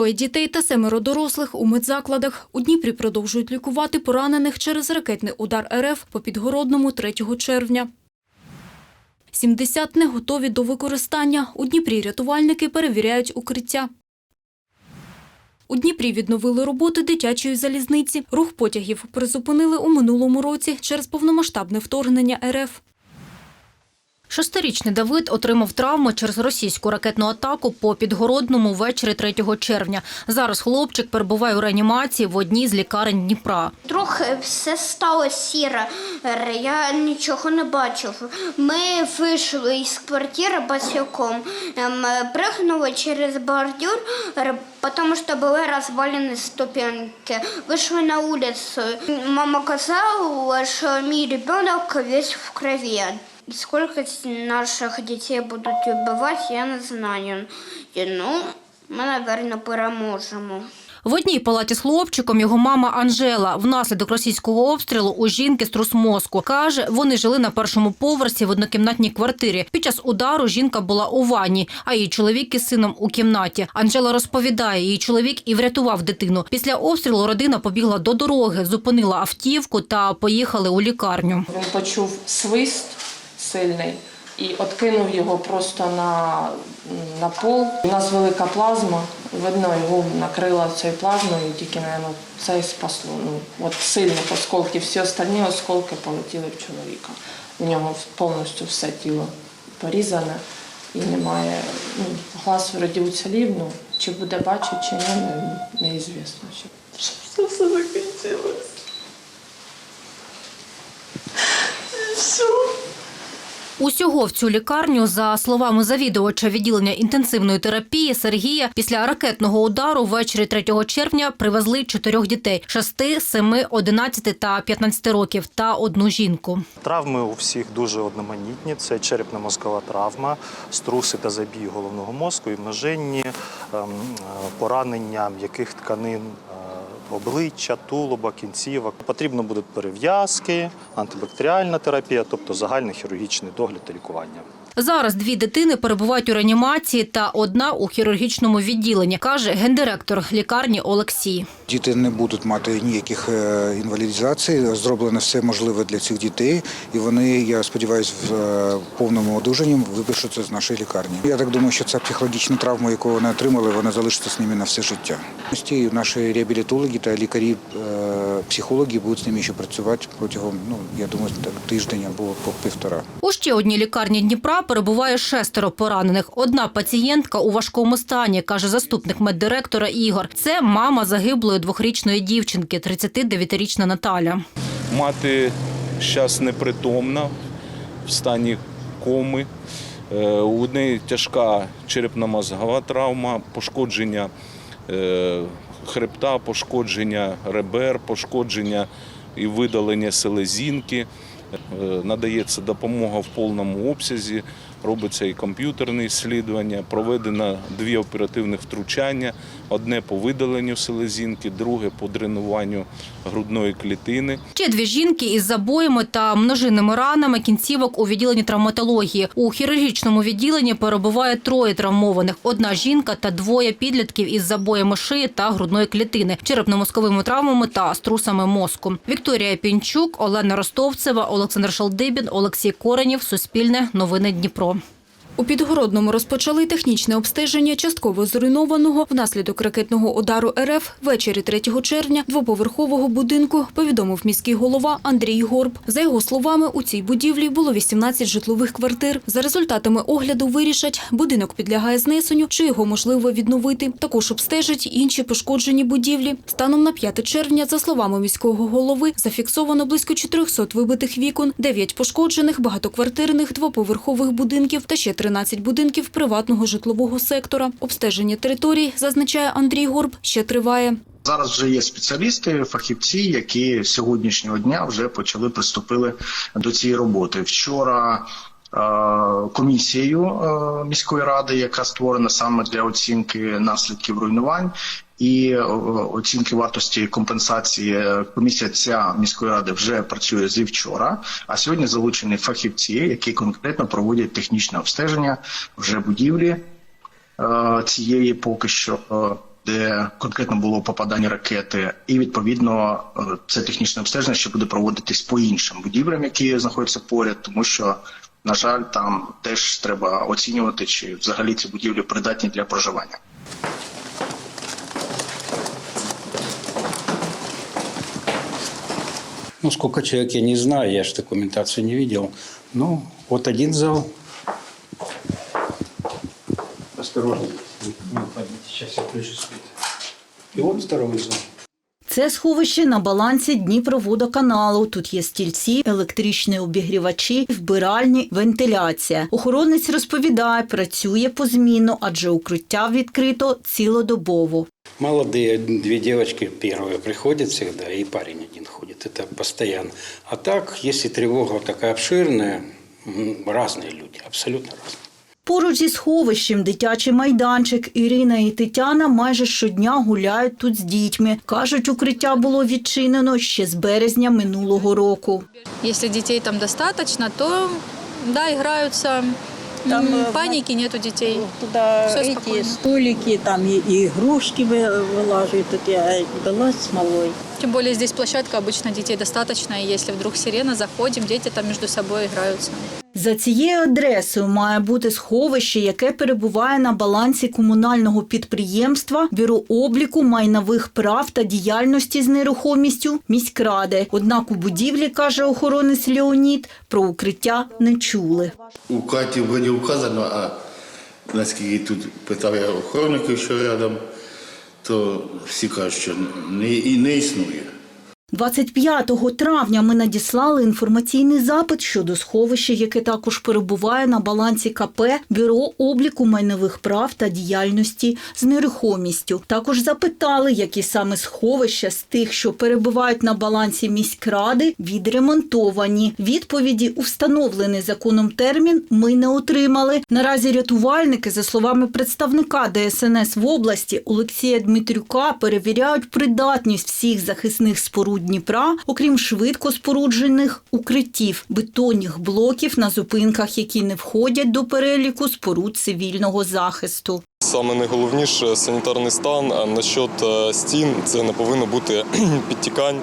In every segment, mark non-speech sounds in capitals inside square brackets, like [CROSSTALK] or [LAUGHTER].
Троє дітей та семеро дорослих у медзакладах. У Дніпрі продовжують лікувати поранених через ракетний удар РФ по Підгородному 3 червня. 70 не готові до використання. У Дніпрі рятувальники перевіряють укриття. У Дніпрі відновили роботи дитячої залізниці. Рух потягів призупинили у минулому році через повномасштабне вторгнення РФ. Шестирічний Давид отримав травму через російську ракетну атаку по Підгородному ввечері 3 червня. Зараз хлопчик перебуває у реанімації в одній з лікарень Дніпра. Трохи все стало сіре, я нічого не бачив. Ми вийшли із квартири босиком, ем, пригнули через бордюр, тому що були розвалені ступеньки. Вийшли на вулицю. Мама казала, що мій ребенок весь в крові. Сколько наших дітей будуть вбивати, я не знаю. Ну, ми, мабуть, переможемо. В одній палаті з хлопчиком його мама Анжела внаслідок російського обстрілу у жінки струс мозку. Каже, вони жили на першому поверсі в однокімнатній квартирі. Під час удару жінка була у ванні, а її чоловік із сином у кімнаті. Анжела розповідає, її чоловік і врятував дитину. Після обстрілу родина побігла до дороги, зупинила автівку та поїхали у лікарню. Він почув свист сильний і откинув його просто на, на пол. У нас велика плазма, видно, його накрила цією плазмою, і тільки, мабуть, це і спасло. Ну, от сильних осколків, всі остальні осколки полетіли в чоловіка. У нього повністю все тіло порізане і немає. Ну, глаз вроді уцілів, ну, чи буде бачити, чи ні, не, неізвісно. Щоб все закінчилось. І все. Усього в цю лікарню, за словами завідувача відділення інтенсивної терапії Сергія, після ракетного удару ввечері 3 червня привезли чотирьох дітей: 6, 7, 11 та 15 років та одну жінку. Травми у всіх дуже одноманітні. Це черепно-мозкова травма, струси та забій головного мозку і множинні ем, е, поранення м'яких тканин. Обличчя, тулуба, кінцівок. Потрібно будуть перев'язки, антибактеріальна терапія, тобто загальний хірургічний догляд та лікування. Зараз дві дитини перебувають у реанімації та одна у хірургічному відділенні, каже гендиректор лікарні Олексій. Діти не будуть мати ніяких е, інвалідизацій. Зроблено все можливе для цих дітей, і вони, я сподіваюся, в е, повному одужанні випишуться з нашої лікарні. Я так думаю, що ця психологічна травма, яку вони отримали, вона залишиться з ними на все життя. Наші реабілітологи та лікарі, е, психологи будуть з ними ще працювати протягом, ну я думаю, так тиждень або по півтора. У ще одній лікарні Дніпра перебуває шестеро поранених. Одна пацієнтка у важкому стані, каже заступник меддиректора Ігор. Це мама загиблої двохрічної дівчинки, 39-річна Наталя. Мати зараз непритомна в стані коми. Е, У неї тяжка черепно-мозгова травма, пошкодження е, хребта, пошкодження ребер, пошкодження і видалення селезінки. Е, Надається допомога в повному обсязі, робиться і комп'ютерне слідування, проведено дві оперативних втручання: одне по видаленню селезінки, друге по дренуванню грудної клітини. Ще дві жінки із забоями та множинними ранами кінцівок у відділенні травматології. У хірургічному відділенні перебуває троє травмованих: одна жінка та двоє підлітків із забоями шиї та грудної клітини, черепно-мозковими травмами та струсами мозку. Вікторія Пінчук, Олена Ростовцева, Олександр Шалдибін, Олексій Коренів. Суспільне новини Дніпро. У Підгородному розпочали технічне обстеження частково зруйнованого внаслідок ракетного удару РФ ввечері 3 червня двоповерхового будинку, повідомив міський голова Андрій Горб. За його словами, у цій будівлі було 18 житлових квартир. За результатами огляду вирішать, будинок підлягає знесенню чи його можливо відновити. Також обстежать інші пошкоджені будівлі. Станом на 5 червня, за словами міського голови, зафіксовано близько 400 вибитих вікон, 9 пошкоджених багатоквартирних двоповерхових будинків та ще 13 будинків приватного житлового сектора. Обстеження територій, зазначає Андрій Горб, ще триває. Зараз вже є спеціалісти, фахівці, які сьогоднішнього дня вже почали приступили до цієї роботи. Вчора е, комісією е, міської ради, яка створена саме для оцінки наслідків руйнувань. І е, оцінки вартості компенсації е, комісія ця міської ради вже працює зі вчора. А сьогодні залучені фахівці, які конкретно проводять технічне обстеження вже будівлі е, цієї поки що де конкретно було попадання ракети, і відповідно це технічне обстеження, що буде проводитись по іншим будівлям, які знаходяться поряд, тому що. На жаль, там теж треба оцінювати, чи взагалі ці будівлі придатні для проживання. Ну, сколько человек, я не знаю, я же документацию не видел. Ну, вот один зал. Осторожно, не упадите, сейчас я включу свет. И вот второй зал. Це сховище на балансі Дніпроводоканалу. Тут є стільці, електричні обігрівачі, вбиральні, вентиляція. Охоронець розповідає, працює позмінно, адже укриття відкрито цілодобово. Молодые две девочки первые приходят всегда, и парень один ходит. Это постоянно. А так, если тревога такая обширная, м, разные люди, абсолютно разные. Поруч зі сховищем дитячий майданчик. Ірина і Тетяна майже щодня гуляють тут з дітьми. Кажуть, укриття було відчинено ще з березня минулого року. Если детей там достаточно, то да, играются. Там, М, э, Паники нет у детей. Туда Всё эти спокойно. столики, там и, и игрушки вы- вылаживают. Тут я дала смолой. Тем более здесь площадка, обычно детей достаточно, и если вдруг сирена, заходим, дети там между собой играются. За цією адресою має бути сховище, яке перебуває на балансі комунального підприємства Бюро обліку майнових прав та діяльності з нерухомістю міськради. Однак у будівлі, каже охоронець Леонід, про укриття не чули. У карті вроді вказано, а наскільки тут питав я охоронників, що рядом, то всі кажуть, що не, і не існує. 25 травня ми надіслали інформаційний запит щодо сховища, яке також перебуває на балансі КП Бюро обліку майнових прав та діяльності з нерухомістю. Також запитали, які саме сховища з тих, що перебувають на балансі міськради, відремонтовані. Відповіді у встановлений законом термін ми не отримали. Наразі рятувальники, за словами представника ДСНС в області Олексія Дмитрюка, перевіряють придатність всіх захисних споруд Дніпра, окрім швидко споруджених укриттів, бетонних блоків на зупинках, які не входять до переліку споруд цивільного захисту. Саме найголовніше санітарний стан. Насчет е, стін це не повинно бути [CLEARS THROAT] підтікань,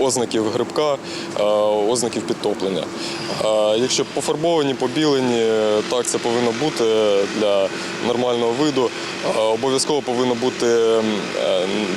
ознаків грибка, ознаків підтоплення. Якщо пофарбовані, побілені, так це повинно бути для нормального виду. Обов'язково повинно бути, е,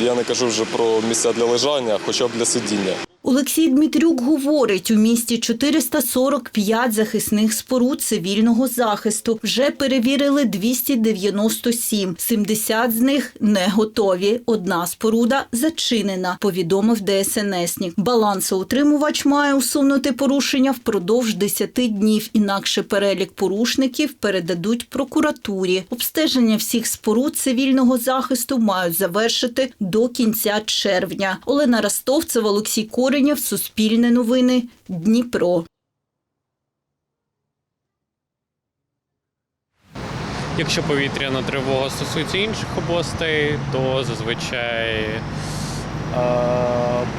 я не кажу вже про місця для лежання, хоча б для сидіння. Олексій Дмитрюк говорить, у місті 445 захисних споруд цивільного захисту. Вже перевірили 297. 70 з них не готові. Одна споруда зачинена, повідомив ДСНСник. Балансоутримувач має усунути порушення впродовж 10 днів. Інакше перелік порушників передадуть прокуратурі. Обстеження всіх споруд цивільного захисту мають завершити до кінця червня. Олена Ростовцева, Олексій Коренєв, Суспільне новини, Дніпро. Якщо повітряна тривога стосується інших областей, то зазвичай е,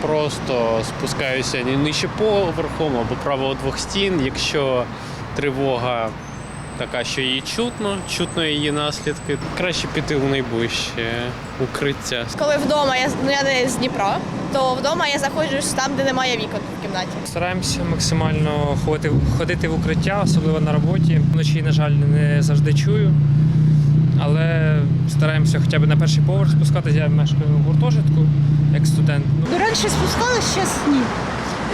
просто спускаюся нижче поверхом або правило двох стін. Якщо тривога така, що її чутно, чутно її наслідки, краще піти у найближче укриття. Коли вдома, я, ну, я не з Дніпра, то вдома я заходжу там, де немає вікон в кімнаті. Стараємося максимально ходити, ходити в укриття, особливо на роботі. Вночі, на жаль, не завжди чую. Але стараємося хоча б на перший поверх спускатися. Я мешкаю в гуртожитку як студент. Ну, Раніше спускалась, зараз ні.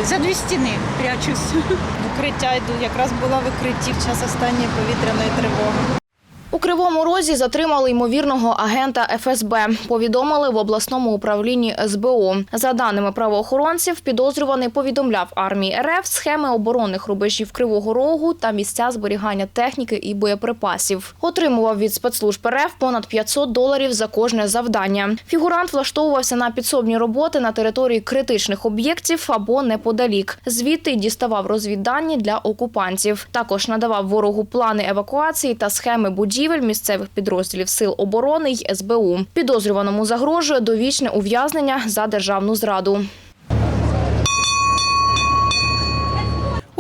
За дві стіни прячусь. В укриття йду. Якраз була в укритті в час останньої повітряної тривоги. У Кривому Розі затримали ймовірного агента ФСБ. Повідомили в обласному управлінні СБУ. За даними правоохоронців, підозрюваний повідомляв армії РФ схеми оборонних рубежів Кривого Рогу та місця зберігання техніки і боєприпасів. Отримував від спецслужб РФ понад 500 доларів за кожне завдання. Фігурант влаштовувався на підсобні роботи на території критичних об'єктів або неподалік. Звідти діставав розвіддані для окупантів. Також надавав ворогу плани евакуації та схеми будівель місцевих підрозділів сил оборони й СБУ. Підозрюваному загрожує довічне ув'язнення за державну зраду.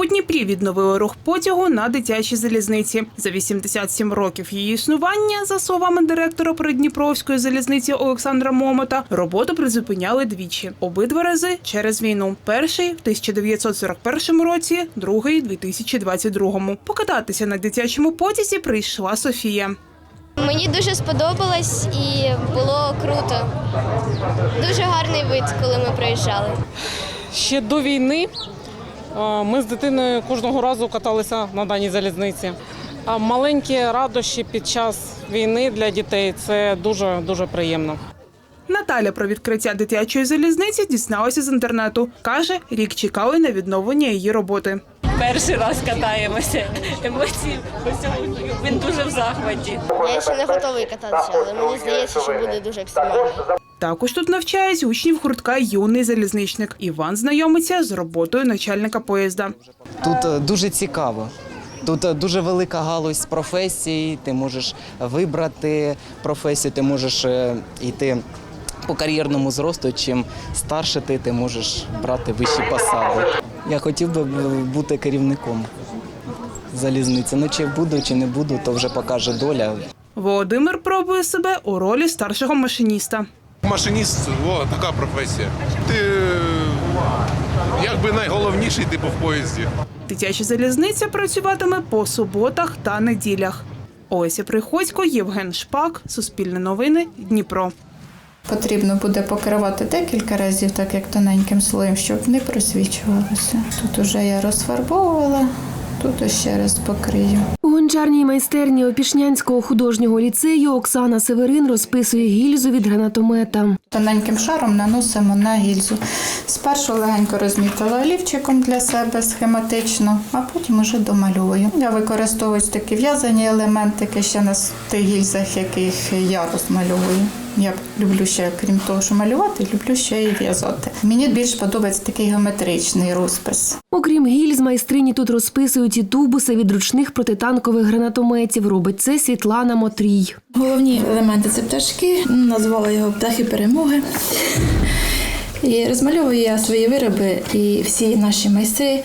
У Дніпрі відновили рух потягу на дитячій залізниці. За 87 років її існування, за словами директора Придніпровської залізниці Олександра Момота, роботу призупиняли двічі. Обидва рази через війну. Перший в 1941 році, другий – 2022. Покататися на дитячому потязі прийшла Софія. Мені дуже сподобалось і було круто. Дуже гарний вид, коли ми проїжджали. Ще до війни ми з дитиною кожного разу каталися на даній залізниці. А маленькі радощі під час війни для дітей це дуже дуже приємно. Наталя про відкриття дитячої залізниці дізналася з інтернету. Каже, рік чекали на відновлення її роботи. Перший раз катаємося. Емоції усього. Він дуже в захваті. Я ще не готовий кататися, але мені здається, що буде дуже екстремально. Також тут навчають учнів гуртка юний залізничник. Іван знайомиться з роботою начальника поїзда. Тут е, дуже цікаво. Тут е, дуже велика галузь професій. Ти можеш вибрати професію, ти можеш е, йти по кар'єрному зросту. Чим старше ти, ти можеш брати вищі посади. Я хотів би бути керівником залізниці. Ну чи буду, чи не буду, то вже покаже доля. Володимир пробує себе у ролі старшого машиніста. Машиніст о, така професія. Ти е, якби найголовніший типу в поїзді. Дитяча залізниця працюватиме по суботах та неділях. Олеся Приходько, Євген Шпак, Суспільне новини, Дніпро. Потрібно буде покривати декілька разів, так як тоненьким слоєм, щоб не просвічувалося. Тут уже я розфарбовувала, тут ще раз покрию. Гончарній майстерні Опішнянського художнього ліцею Оксана Северин розписує гільзу від гранатомета. Тоненьким шаром наносимо на гільзу. Спершу легенько розмітила олівчиком для себе схематично, а потім уже домальовую. Я використовую такі в'язані елементики ще на тих гільзах, яких я розмальовую. Я люблю ще, крім того, що малювати, люблю ще і в'язати. Мені більш подобається такий геометричний розпис. Окрім гільз, майстрині тут розписують і тубуси від ручних протитанкових гранатометів. Робить це Світлана Мотрій. Головні елементи це пташки, назвала його птахи перемоги. І розмальовую я свої вироби і всі наші майстри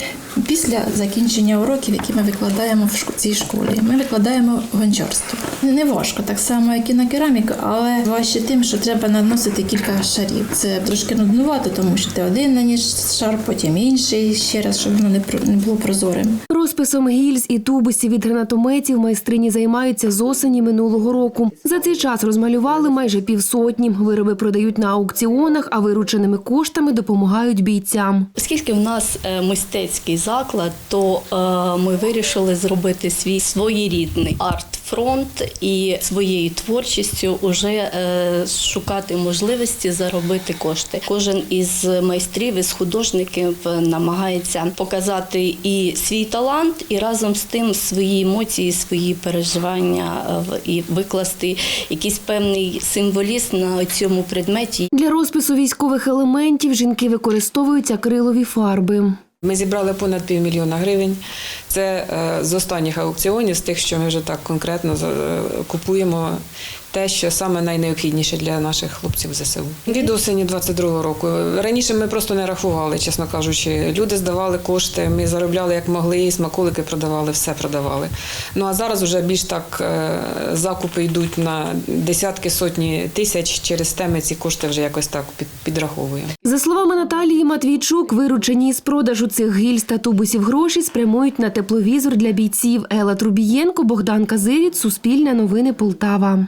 після закінчення уроків, які ми викладаємо в цій школі. Ми викладаємо гончарство. Не важко, так само, як і на кераміку, але важче тим, що треба наносити кілька шарів. Це трошки нуднувато, тому що ти один наніс шар, потім інший, ще раз, щоб воно не про- не було прозорим. Розписом гільз і тубусів від гранатометів майстрині займаються з осені минулого року. За цей час розмалювали майже півсотні. Вироби продають на аукціонах, а вирученими коштами допомагають бійцям. Оскільки в нас е, мистецький заклад, то е, ми вирішили зробити свій своєрідний арт-фронт і своєю творчістю вже е, шукати можливості заробити кошти. Кожен із майстрів, із художників е, намагається показати і свій талант, і разом з тим свої емоції, свої переживання і викласти якийсь певний символізм на цьому предметі. Для розпису військових елементів жінки використовують акрилові фарби. Ми зібрали понад півмільйона гривень. Це е, з останніх аукціонів, з тих, що ми вже так конкретно е, купуємо те, що саме найнеобхідніше для наших хлопців ЗСУ. Від осені 22-го року. Раніше ми просто не рахували, чесно кажучи. Люди здавали кошти, ми заробляли як могли, смаколики продавали, все продавали. Ну а зараз вже більш так е, закупи йдуть на десятки, сотні тисяч. Через те ми ці кошти вже якось так під- підраховуємо. За словами Наталії Матвійчук, виручені з продажу цих гільз та тубусів гроші спрямують на тепловізор для бійців. Ела Трубієнко, Богдан Казиріт, Суспільне новини Полтава.